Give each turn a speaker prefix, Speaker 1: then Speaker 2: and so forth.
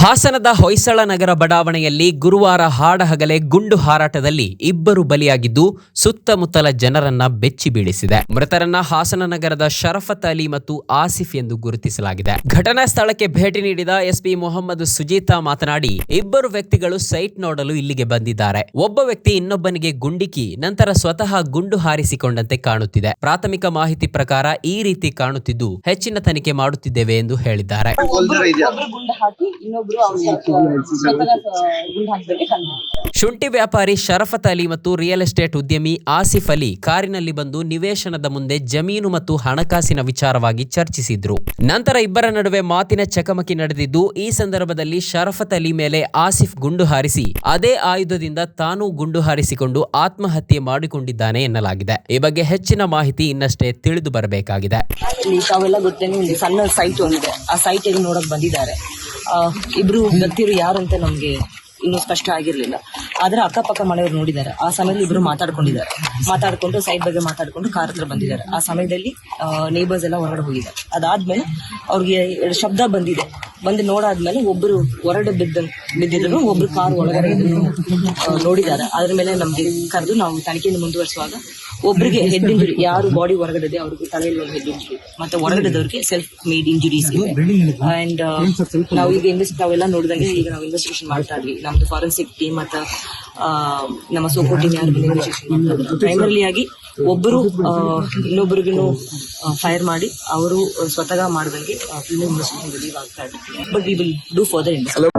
Speaker 1: ಹಾಸನದ ಹೊಯ್ಸಳ ನಗರ ಬಡಾವಣೆಯಲ್ಲಿ ಗುರುವಾರ ಹಾಡಹಗಲೇ ಗುಂಡು ಹಾರಾಟದಲ್ಲಿ ಇಬ್ಬರು ಬಲಿಯಾಗಿದ್ದು ಸುತ್ತಮುತ್ತಲ ಜನರನ್ನ ಬೆಚ್ಚಿ ಬೀಳಿಸಿದೆ. ಮೃತರನ್ನ ಹಾಸನ ನಗರದ ಶರಫತ್ ಅಲಿ ಮತ್ತು ಆಸಿಫ್ ಎಂದು ಗುರುತಿಸಲಾಗಿದೆ. ಘಟನಾ ಸ್ಥಳಕ್ಕೆ ಭೇಟಿ ನೀಡಿದ ಎಸ್ಪಿ ಮೊಹಮ್ಮದ್ ಸುಜೀತಾ ಮಾತನಾಡಿ ಇಬ್ಬರು ವ್ಯಕ್ತಿಗಳು ಸೈಟ್ ನೋಡಲು ಇಲ್ಲಿಗೆ ಬಂದಿದ್ದಾರೆ. ಒಬ್ಬ ವ್ಯಕ್ತಿ ಇನ್ನೊಬ್ಬನಿಗೆ ಗುಂಡಿಕ್ಕಿ ನಂತರ ಸ್ವತಃ ಗುಂಡು ಹಾರಿಸಿಕೊಂಡಂತೆ ಕಾಣುತ್ತಿದೆ. ಪ್ರಾಥಮಿಕ ಮಾಹಿತಿ ಪ್ರಕಾರ ಈ ರೀತಿ ಕಾಣುತ್ತಿದ್ದು ಹೆಚ್ಚಿನ ತನಿಖೆ ಮಾಡುತ್ತಿದ್ದೇವೆ ಎಂದು ಹೇಳಿದ್ದಾರೆ. ಶುಂಠಿ ವ್ಯಾಪಾರಿ ಶರಫತ್ ಅಲಿ ಮತ್ತು ರಿಯಲ್ ಎಸ್ಟೇಟ್ ಉದ್ಯಮಿ ಆಸಿಫ್ ಅಲಿ ಕಾರಿನಲ್ಲಿ ಬಂದು ನಿವೇಶನದ ಮುಂದೆ ಜಮೀನು ಮತ್ತು ಹಣಕಾಸಿನ ವಿಚಾರವಾಗಿ ಚರ್ಚಿಸಿದ್ರು. ನಂತರ ಇಬ್ಬರ ನಡುವೆ ಮಾತಿನ ಚಕಮಕಿ ನಡೆದಿದ್ದು, ಈ ಸಂದರ್ಭದಲ್ಲಿ ಶರಫತ್ ಅಲಿ ಮೇಲೆ ಆಸಿಫ್ ಗುಂಡು ಹಾರಿಸಿ, ಅದೇ ಆಯುಧದಿಂದ ತಾನೂ ಗುಂಡು ಹಾರಿಸಿಕೊಂಡು ಆತ್ಮಹತ್ಯೆ ಮಾಡಿಕೊಂಡಿದ್ದಾನೆ ಎನ್ನಲಾಗಿದೆ. ಈ ಬಗ್ಗೆ ಹೆಚ್ಚಿನ ಮಾಹಿತಿ ಇನ್ನಷ್ಟೇ ತಿಳಿದು ಬರಬೇಕಾಗಿದೆ.
Speaker 2: ಸಣ್ಣ ಸೈಟ್ ಒಂದಿದೆ. ಆ ಸೈಟ್ ನೋಡಕ್ ಬಂದಿದ್ದಾರೆ? ಇಬ್ರು ವ್ಯಕ್ತಿರು ಯಾರು ಅಂತ ನಮ್ಗೆ ಇನ್ನೂ ಸ್ಪಷ್ಟ ಆಗಿರ್ಲಿಲ್ಲ. ಆದ್ರೆ ಅಕ್ಕಪಕ್ಕ ಮನೆಯವ್ರು ನೋಡಿದ್ದಾರೆ. ಆ ಸಮಯದಲ್ಲಿ ಇಬ್ರು ಮಾತಾಡ್ಕೊಂಡಿದ್ದಾರೆ. ಮಾತಾಡ್ಕೊಂಡು ಸೈಡ್ ಬಗ್ಗೆ ಮಾತಾಡ್ಕೊಂಡು ಕಾರ್ ಹತ್ರ ಬಂದಿದ್ದಾರೆ. ಆ ಸಮಯದಲ್ಲಿ ನೇಬರ್ಸ್ ಎಲ್ಲ ಹೊರಗಡೆ ಹೋಗಿದ್ದಾರೆ. ಅದಾದ್ಮೇಲೆ ಅವ್ರಿಗೆ ಎರಡು ಶಬ್ದ ಬಂದಿದೆ. ಬಂದು ನೋಡಾದ್ಮೇಲೆ ಒಬ್ರು ಹೊರಡೆ ಬಿದ್ದ, ಬಿದ್ದಿದ್ರು, ಒಬ್ರು ಕಾರ್ ಒಳಗಡೆ ನೋಡಿದ್ದಾರೆ. ಅದ್ರ ಮೇಲೆ ನಮ್ಗೆ ಕರೆದು ನಾವು ತನಿಖೆಯನ್ನು ಮುಂದುವರಿಸುವಾಗ ಒಬ್ರಿಗೆ ಹೆಡ್ ಇಂಜುರಿ ಯಾರು ಬಾಡಿ ಹೊರಗಡೆ ಇದೆ ಅವ್ರಿಗೆ ತಲೆಯಲ್ಲಿ ಒಂದು ಹೆಡ್ ಇಂಜುರಿ ಮತ್ತೆ ಹೊರಗಡೆದವ್ರಿಗೆ ಸೆಲ್ಫ್ ಮೇಡ್ ಇಂಜುರೀಸ್ ಇದೆ ಅಂಡ್ ನಾವು ಈಗ ಇನ್ವೆಸ್ಟ್ ನಾವೆಲ್ಲ ನೋಡಿದಂಗೆ ಈಗ ನಾವು ಇನ್ವೆಸ್ಟಿಗೇಷನ್ ಮಾಡ್ತಾ ಇದ್ವಿ. ನಮ್ದು ಫಾರೆನ್ಸಿಕ್ ಟೀಮ್ ಮತ್ತೆ ನಮ್ಮ ಸೋಕೋ ಟೀಮ್ ಯಾರು ಇನ್ವೆಸ್ಟಿಗೇಷನ್ ಮಾಡ್ತಾ ಇದ್ರು. ಪ್ರೈಮರ್ಲಿ ಆಗಿ ಒಬ್ಬರು ಇನ್ನೊಬ್ಬರಿಗೂ ಫೈರ್ ಮಾಡಿ ಅವರು ಸ್ವತಃ ಮಾಡಿದಂಗೆ ಫಿಲ್ಮ್ ಇನ್ವೆಸ್ಟಿಗೇಷನ್ ರಿಲೀವ್ ಆಗ್ತಾ but we will do further invest